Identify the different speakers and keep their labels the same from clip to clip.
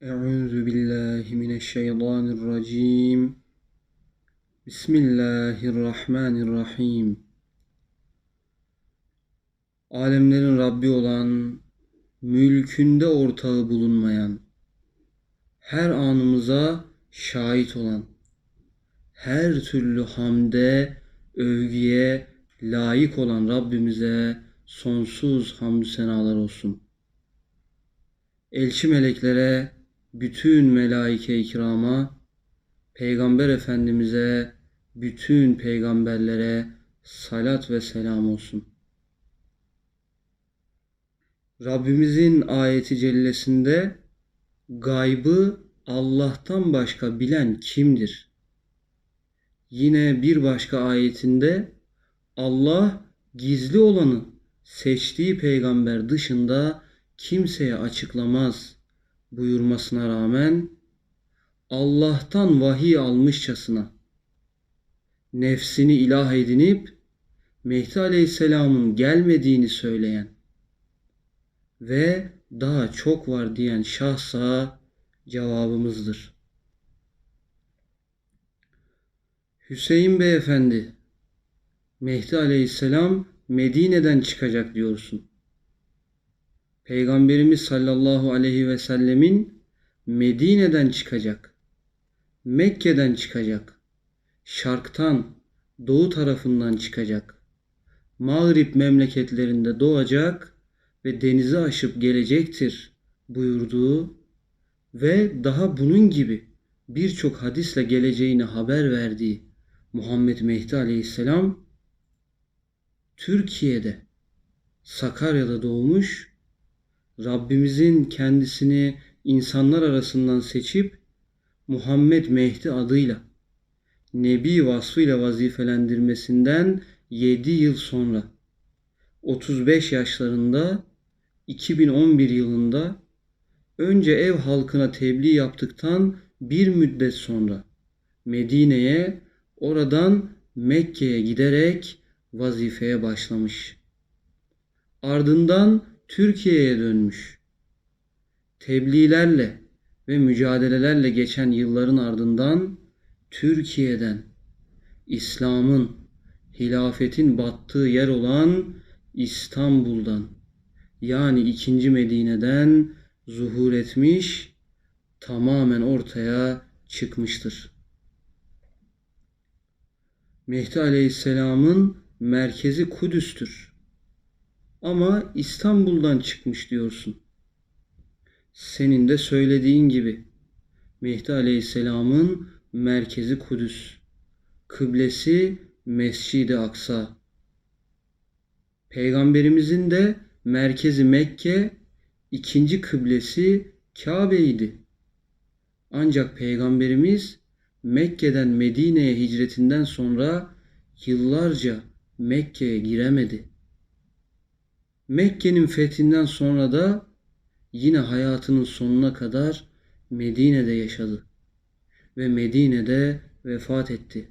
Speaker 1: Euzu billahi mineşşeytanirracim. Bismillahirrahmanirrahim. Alemlerin Rabbi olan, mülkünde ortağı bulunmayan, her anımıza şahit olan, her türlü hamde, övgüye layık olan Rabbimize sonsuz hamdü senalar olsun. Elçi meleklere, bütün melaike-i kirama, Peygamber Efendimiz'e, bütün peygamberlere salat ve selam olsun. Rabbimizin ayeti cellesinde gaybı Allah'tan başka bilen kimdir? Yine bir başka ayetinde Allah gizli olanı seçtiği peygamber dışında kimseye açıklamaz buyurmasına rağmen Allah'tan vahiy almışçasına nefsini ilah edinip Mehdi Aleyhisselam'ın gelmediğini söyleyen ve daha çok var diyen şahsa cevabımızdır. Hüseyin Beyefendi, Mehdi Aleyhisselam Medine'den çıkacak diyorsun. Peygamberimiz sallallahu aleyhi ve sellemin Medine'den çıkacak. Mekke'den çıkacak. Şarktan, doğu tarafından çıkacak. Mağrip memleketlerinde doğacak ve denizi aşıp gelecektir buyurduğu ve daha bunun gibi birçok hadisle geleceğini haber verdiği Muhammed Mehdi Aleyhisselam Türkiye'de Sakarya'da doğmuş Rabbimizin kendisini insanlar arasından seçip Muhammed Mehdi adıyla Nebi vasfıyla vazifelendirmesinden 7 yıl sonra 35 yaşlarında 2011 yılında önce ev halkına tebliğ yaptıktan bir müddet sonra Medine'ye oradan Mekke'ye giderek vazifeye başlamış. Ardından Türkiye'ye dönmüş. Tebliğlerle ve mücadelelerle geçen yılların ardından Türkiye'den İslam'ın, hilafetin battığı yer olan İstanbul'dan yani ikinci Medine'den zuhur etmiş, tamamen ortaya çıkmıştır. Mehdi Aleyhisselam'ın merkezi Kudüs'tür. Ama İstanbul'dan çıkmış diyorsun. Senin de söylediğin gibi Mehdi Aleyhisselam'ın merkezi Kudüs. Kıblesi Mescid-i Aksa. Peygamberimizin de merkezi Mekke, ikinci kıblesi Kabe'ydi. Ancak Peygamberimiz Mekke'den Medine'ye hicretinden sonra yıllarca Mekke'ye giremedi. Mekke'nin fethinden sonra da yine hayatının sonuna kadar Medine'de yaşadı ve Medine'de vefat etti.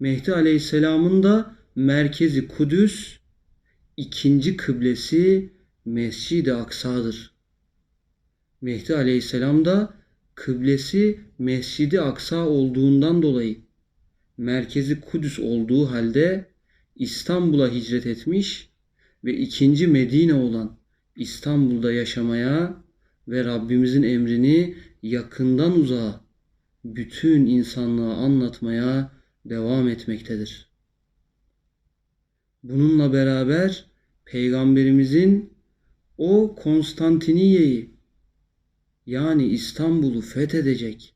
Speaker 1: Mehdi Aleyhisselam'ın da merkezi Kudüs, ikinci kıblesi Mescid-i Aksa'dır. Mehdi Aleyhisselam da kıblesi Mescid-i Aksa olduğundan dolayı merkezi Kudüs olduğu halde İstanbul'a hicret etmiş ve ikinci Medine olan İstanbul'da yaşamaya ve Rabbimizin emrini yakından uzağa bütün insanlığa anlatmaya devam etmektedir. Bununla beraber Peygamberimizin o Konstantiniye'yi yani İstanbul'u fethedecek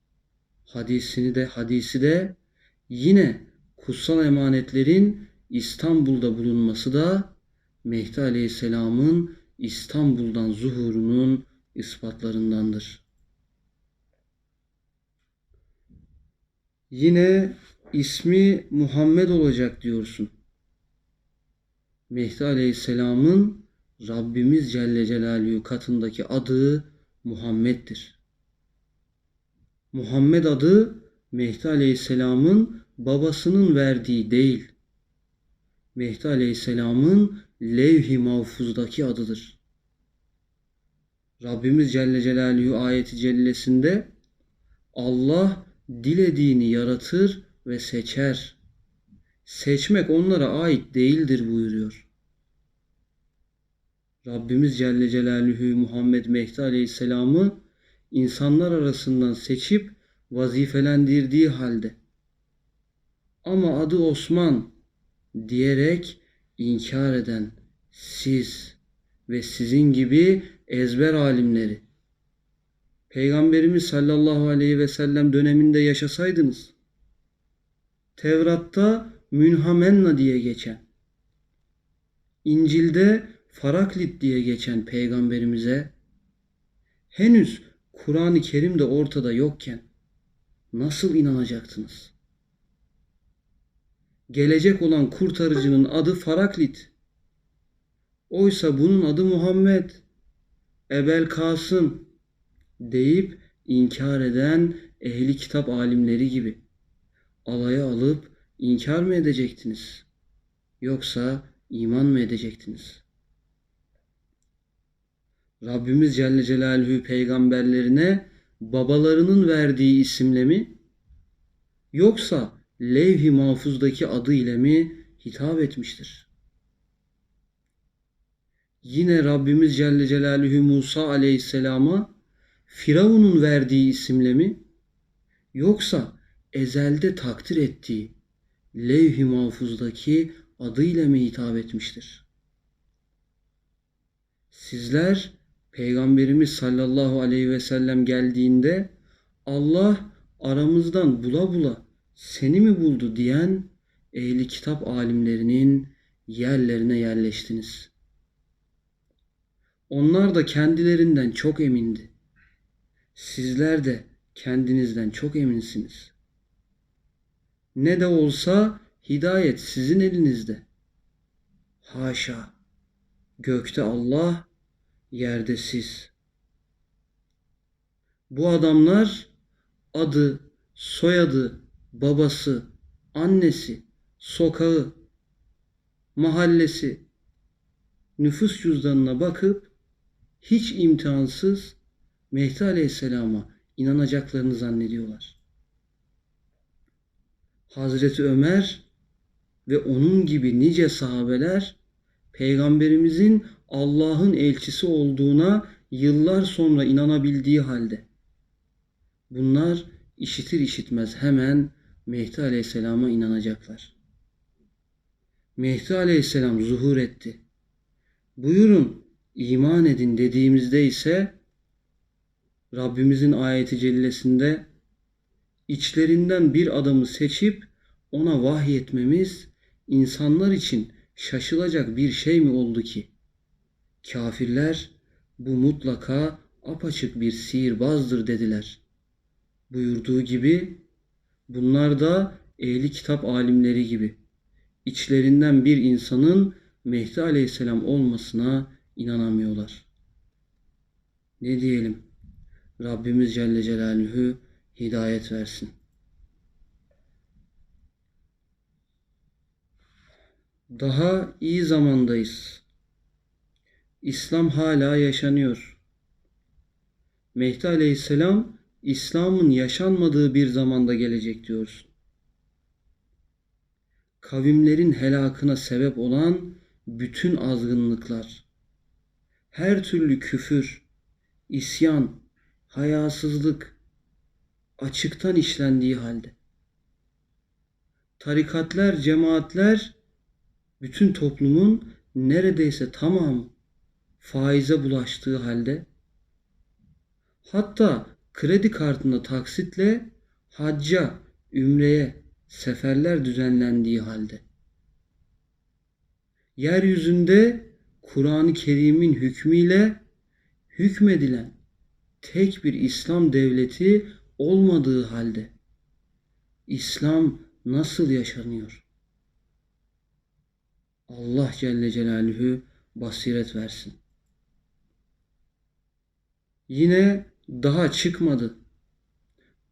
Speaker 1: hadisini de hadisi de yine kutsal emanetlerin İstanbul'da bulunması da Mehdi Aleyhisselam'ın İstanbul'dan zuhurunun ispatlarındandır. Yine ismi Muhammed olacak diyorsun. Mehdi Aleyhisselam'ın Rabbimiz Celle Celaluhu katındaki adı Muhammed'dir. Muhammed adı Mehdi Aleyhisselam'ın babasının verdiği değil. Mehdi Aleyhisselam'ın levh-i mahfuzdaki adıdır. Rabbimiz Celle Celaluhu ayeti cellesinde Allah dilediğini yaratır ve seçer. Seçmek onlara ait değildir buyuruyor. Rabbimiz Celle Celaluhu Muhammed Mehdi Aleyhisselam'ı insanlar arasından seçip vazifelendirdiği halde ama adı Osman diyerek inkar eden siz ve sizin gibi ezber alimleri Peygamberimiz sallallahu aleyhi ve sellem döneminde yaşasaydınız Tevrat'ta Münhamenna diye geçen İncil'de Faraklit diye geçen peygamberimize henüz Kur'an-ı Kerim de ortada yokken nasıl inanacaktınız? Gelecek olan kurtarıcının adı Faraklit. Oysa bunun adı Muhammed, Ebel Kasım deyip inkar eden ehli kitap alimleri gibi alaya alıp inkar mı edecektiniz? Yoksa iman mı edecektiniz? Rabbimiz Celle Celaluhu peygamberlerine babalarının verdiği isimle mi yoksa levh-i mahfuzdaki adı ile mi hitap etmiştir? Yine Rabbimiz Celle Celaluhu Musa aleyhisselama Firavun'un verdiği isimle mi yoksa ezelde takdir ettiği levh-i mahfuzdaki adıyla mı hitap etmiştir? Sizler Peygamberimiz sallallahu aleyhi ve sellem geldiğinde Allah aramızdan bula bula seni mi buldu diyen ehli kitap alimlerinin yerlerine yerleştiniz. Onlar da kendilerinden çok emindi. Sizler de kendinizden çok eminsiniz. Ne de olsa hidayet sizin elinizde. Haşa. Gökte Allah, yerde siz. Bu adamlar adı, soyadı, babası, annesi, sokağı, mahallesi, nüfus cüzdanına bakıp hiç imtihansız Mehdi Aleyhisselam'a inanacaklarını zannediyorlar. Hazreti Ömer ve onun gibi nice sahabeler Peygamberimizin Allah'ın elçisi olduğuna yıllar sonra inanabildiği halde bunlar işitir işitmez hemen Mehdi Aleyhisselam'a inanacaklar. Mehdi Aleyhisselam zuhur etti. Buyurun iman edin dediğimizde ise Rabbimizin ayeti cellesinde içlerinden bir adamı seçip ona vahyetmemiz insanlar için şaşılacak bir şey mi oldu ki? Kafirler bu mutlaka apaçık bir sihirbazdır dediler. Buyurduğu gibi bunlar da ehli kitap alimleri gibi içlerinden bir insanın Mehdi Aleyhisselam olmasına inanamıyorlar. Ne diyelim? Rabbimiz Celle Celaluhu hidayet versin. Daha iyi zamandayız. İslam hala yaşanıyor. Mehdi Aleyhisselam İslam'ın yaşanmadığı bir zamanda gelecek diyoruz. Kavimlerin helakına sebep olan bütün azgınlıklar, her türlü küfür, isyan, hayasızlık açıktan işlendiği halde tarikatlar, cemaatler bütün toplumun neredeyse tamam faize bulaştığı halde hatta kredi kartına taksitle hacca, ümreye seferler düzenlendiği halde yeryüzünde Kur'an-ı Kerim'in hükmüyle hükmedilen tek bir İslam devleti olmadığı halde İslam nasıl yaşanıyor? Allah Celle Celaluhu basiret versin. Yine daha çıkmadı.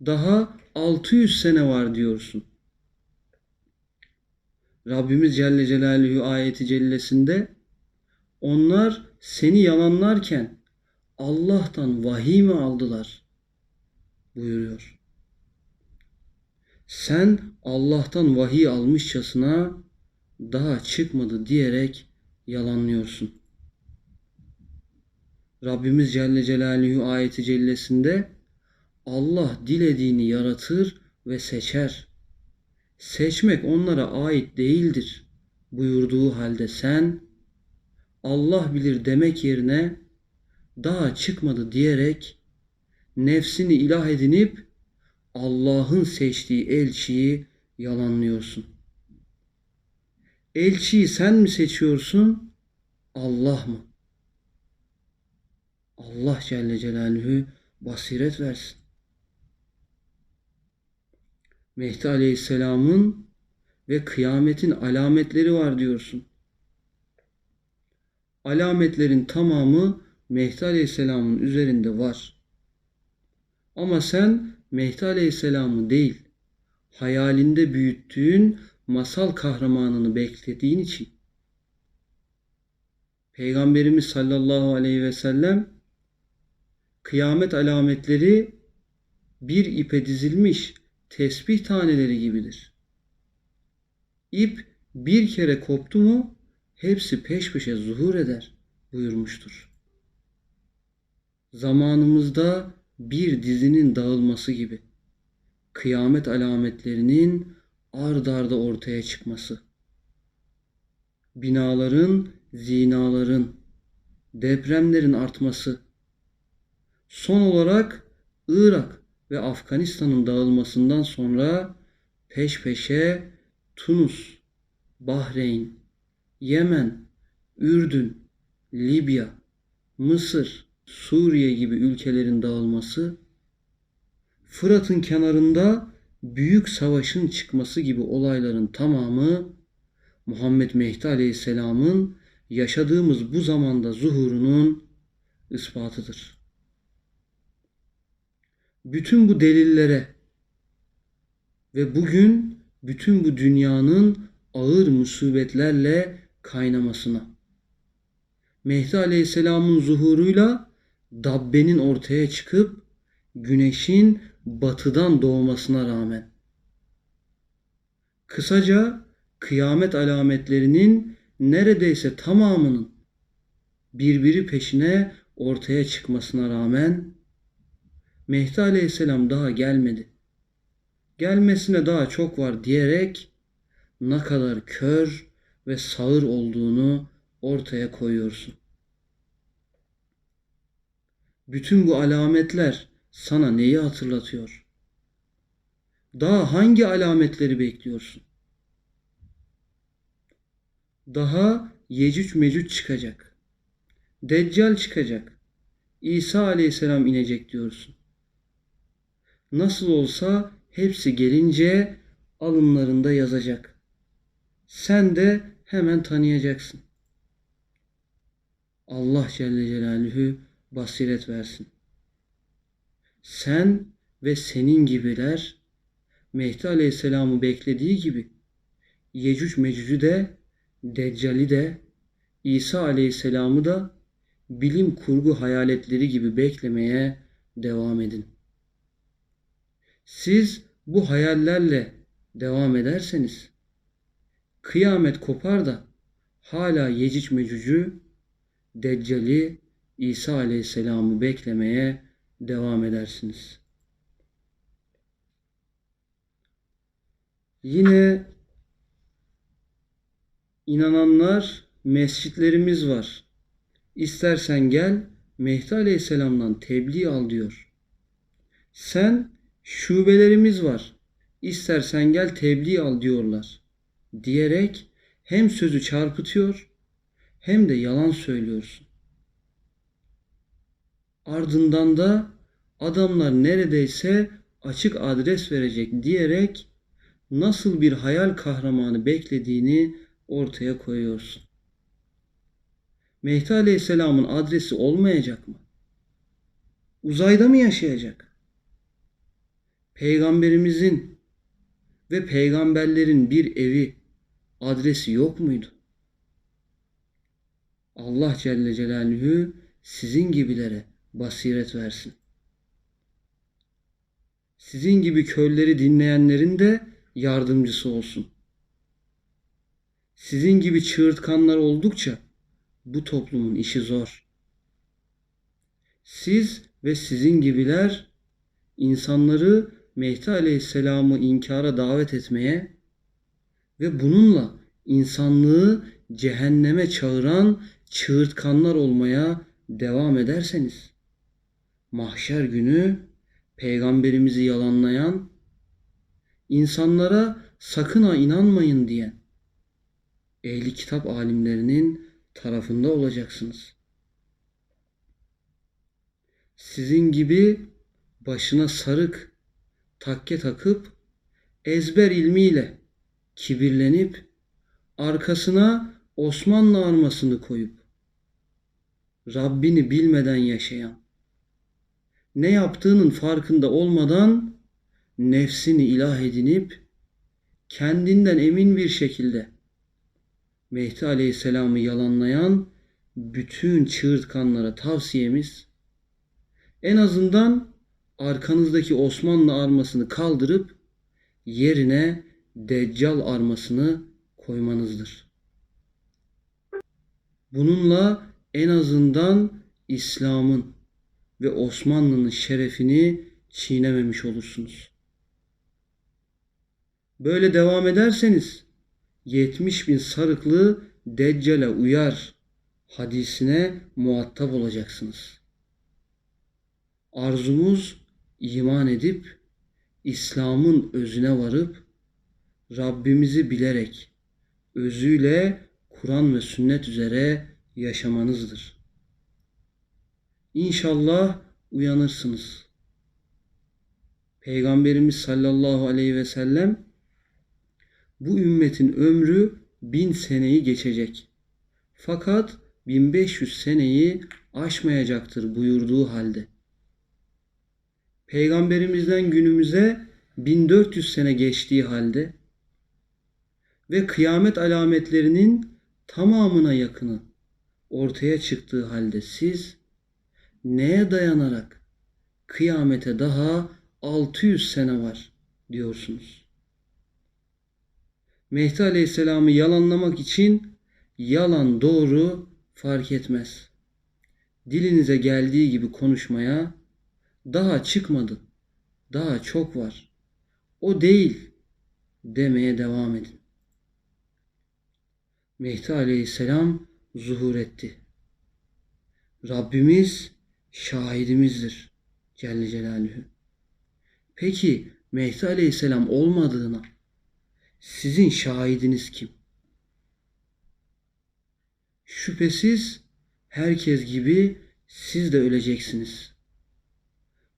Speaker 1: Daha 600 sene var diyorsun. Rabbimiz Celle Celaluhu ayeti cellesinde onlar seni yalanlarken Allah'tan vahiy mi aldılar? buyuruyor. Sen Allah'tan vahiy almışçasına daha çıkmadı diyerek yalanlıyorsun. Rabbimiz Celle Celaluhu ayeti cellesinde Allah dilediğini yaratır ve seçer. Seçmek onlara ait değildir buyurduğu halde sen Allah bilir demek yerine daha çıkmadı diyerek nefsini ilah edinip Allah'ın seçtiği elçiyi yalanlıyorsun. Elçiyi sen mi seçiyorsun? Allah mı? Allah Celle Celaluhu basiret versin. Mehdi Aleyhisselam'ın ve kıyametin alametleri var diyorsun. Alametlerin tamamı Mehdi Aleyhisselam'ın üzerinde var. Ama sen Mehdi Aleyhisselam'ı değil, hayalinde büyüttüğün masal kahramanını beklediğin için Peygamberimiz sallallahu aleyhi ve sellem kıyamet alametleri bir ipe dizilmiş tesbih taneleri gibidir. İp bir kere koptu mu hepsi peş peşe zuhur eder buyurmuştur. Zamanımızda bir dizinin dağılması gibi kıyamet alametlerinin ard arda ortaya çıkması. Binaların, zinaların, depremlerin artması. Son olarak Irak ve Afganistan'ın dağılmasından sonra peş peşe Tunus, Bahreyn, Yemen, Ürdün, Libya, Mısır, Suriye gibi ülkelerin dağılması, Fırat'ın kenarında büyük savaşın çıkması gibi olayların tamamı Muhammed Mehdi Aleyhisselam'ın yaşadığımız bu zamanda zuhurunun ispatıdır. Bütün bu delillere ve bugün bütün bu dünyanın ağır musibetlerle kaynamasına Mehdi Aleyhisselam'ın zuhuruyla Dabbe'nin ortaya çıkıp güneşin batıdan doğmasına rağmen. Kısaca kıyamet alametlerinin neredeyse tamamının birbiri peşine ortaya çıkmasına rağmen Mehdi Aleyhisselam daha gelmedi. Gelmesine daha çok var diyerek ne kadar kör ve sağır olduğunu ortaya koyuyorsun. Bütün bu alametler sana neyi hatırlatıyor? Daha hangi alametleri bekliyorsun? Daha Yecüc Mecüc çıkacak. Deccal çıkacak. İsa aleyhisselam inecek diyorsun. Nasıl olsa hepsi gelince alınlarında yazacak. Sen de hemen tanıyacaksın. Allah Celle Celaluhu basiret versin. Sen ve senin gibiler Mehdi Aleyhisselam'ı beklediği gibi Yecüc Mecüc'ü de Deccal'i de İsa Aleyhisselam'ı da bilim kurgu hayaletleri gibi beklemeye devam edin. Siz bu hayallerle devam ederseniz kıyamet kopar da hala Yecic Mecüc'ü, Deccal'i, İsa Aleyhisselam'ı beklemeye devam edersiniz. Yine inananlar mescitlerimiz var. İstersen gel Mehdi Aleyhisselam'dan tebliğ al diyor. Sen şubelerimiz var. İstersen gel tebliğ al diyorlar. Diyerek hem sözü çarpıtıyor hem de yalan söylüyorsun. Ardından da adamlar neredeyse açık adres verecek diyerek nasıl bir hayal kahramanı beklediğini ortaya koyuyorsun. Mehdi Aleyhisselam'ın adresi olmayacak mı? Uzayda mı yaşayacak? Peygamberimizin ve peygamberlerin bir evi, adresi yok muydu? Allah Celle Celaluhu sizin gibilere basiret versin. Sizin gibi kölleri dinleyenlerin de yardımcısı olsun. Sizin gibi çığırtkanlar oldukça bu toplumun işi zor. Siz ve sizin gibiler insanları Mehdi Aleyhisselam'ı inkara davet etmeye ve bununla insanlığı cehenneme çağıran çığırtkanlar olmaya devam ederseniz mahşer günü peygamberimizi yalanlayan insanlara sakın ha inanmayın diyen ehli kitap alimlerinin tarafında olacaksınız. Sizin gibi başına sarık, takke takıp ezber ilmiyle kibirlenip arkasına Osmanlı armasını koyup Rabbini bilmeden yaşayan, ne yaptığının farkında olmadan nefsini ilah edinip kendinden emin bir şekilde Mehdi Aleyhisselam'ı yalanlayan bütün çığırtkanlara tavsiyemiz en azından arkanızdaki Osmanlı armasını kaldırıp yerine Deccal armasını koymanızdır. Bununla en azından İslam'ın ve Osmanlı'nın şerefini çiğnememiş olursunuz. Böyle devam ederseniz 70 bin sarıklı Deccal'e uyar hadisine muhatap olacaksınız. Arzumuz iman edip İslam'ın özüne varıp Rabbimizi bilerek özüyle Kur'an ve sünnet üzere yaşamanızdır. İnşallah uyanırsınız. Peygamberimiz sallallahu aleyhi ve sellem bu ümmetin ömrü bin seneyi geçecek. Fakat 1500 seneyi aşmayacaktır buyurduğu halde. Peygamberimizden günümüze 1400 sene geçtiği halde ve kıyamet alametlerinin tamamına yakını ortaya çıktığı halde siz neye dayanarak kıyamete daha 600 sene var diyorsunuz. Mehdi Aleyhisselam'ı yalanlamak için yalan doğru fark etmez. Dilinize geldiği gibi konuşmaya daha çıkmadı, daha çok var, o değil demeye devam edin. Mehdi Aleyhisselam zuhur etti. Rabbimiz şahidimizdir Celle Celaluhu. Peki Mehdi Aleyhisselam olmadığına sizin şahidiniz kim? Şüphesiz herkes gibi siz de öleceksiniz.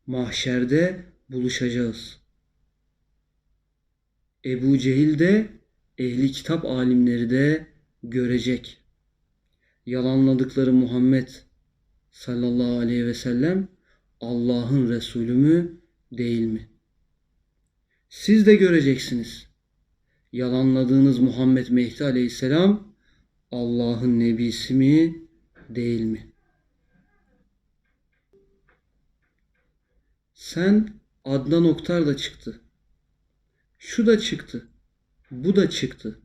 Speaker 1: Mahşerde buluşacağız. Ebu Cehil de ehli kitap alimleri de görecek. Yalanladıkları Muhammed sallallahu aleyhi ve sellem Allah'ın Resulü mü değil mi? Siz de göreceksiniz. Yalanladığınız Muhammed Mehdi aleyhisselam Allah'ın nebisi mi değil mi? Sen Adnan Oktar da çıktı. Şu da çıktı. Bu da çıktı.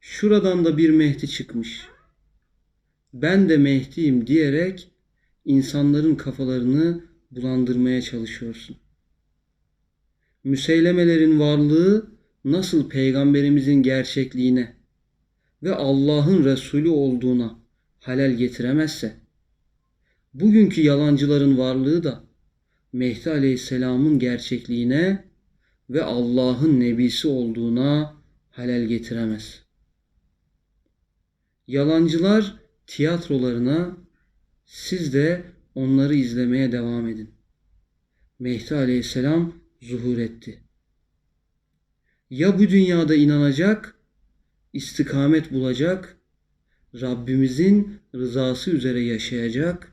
Speaker 1: Şuradan da bir Mehdi çıkmış. Ben de Mehdi'yim diyerek insanların kafalarını bulandırmaya çalışıyorsun. Müseylemelerin varlığı nasıl peygamberimizin gerçekliğine ve Allah'ın Resulü olduğuna halel getiremezse, bugünkü yalancıların varlığı da Mehdi Aleyhisselam'ın gerçekliğine ve Allah'ın nebisi olduğuna halel getiremez. Yalancılar tiyatrolarına siz de onları izlemeye devam edin. Mehdi Aleyhisselam zuhur etti. Ya bu dünyada inanacak, istikamet bulacak, Rabbimizin rızası üzere yaşayacak,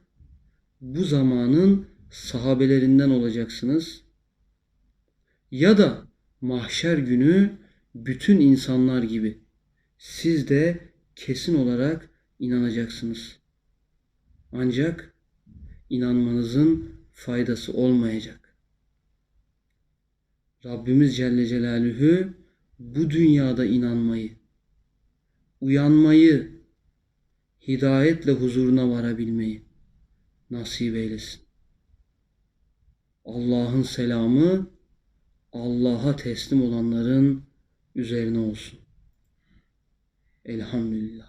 Speaker 1: bu zamanın sahabelerinden olacaksınız. Ya da mahşer günü bütün insanlar gibi siz de kesin olarak inanacaksınız. Ancak inanmanızın faydası olmayacak. Rabbimiz Celle Celaluhu bu dünyada inanmayı, uyanmayı, hidayetle huzuruna varabilmeyi nasip eylesin. Allah'ın selamı Allah'a teslim olanların üzerine olsun. Elhamdülillah.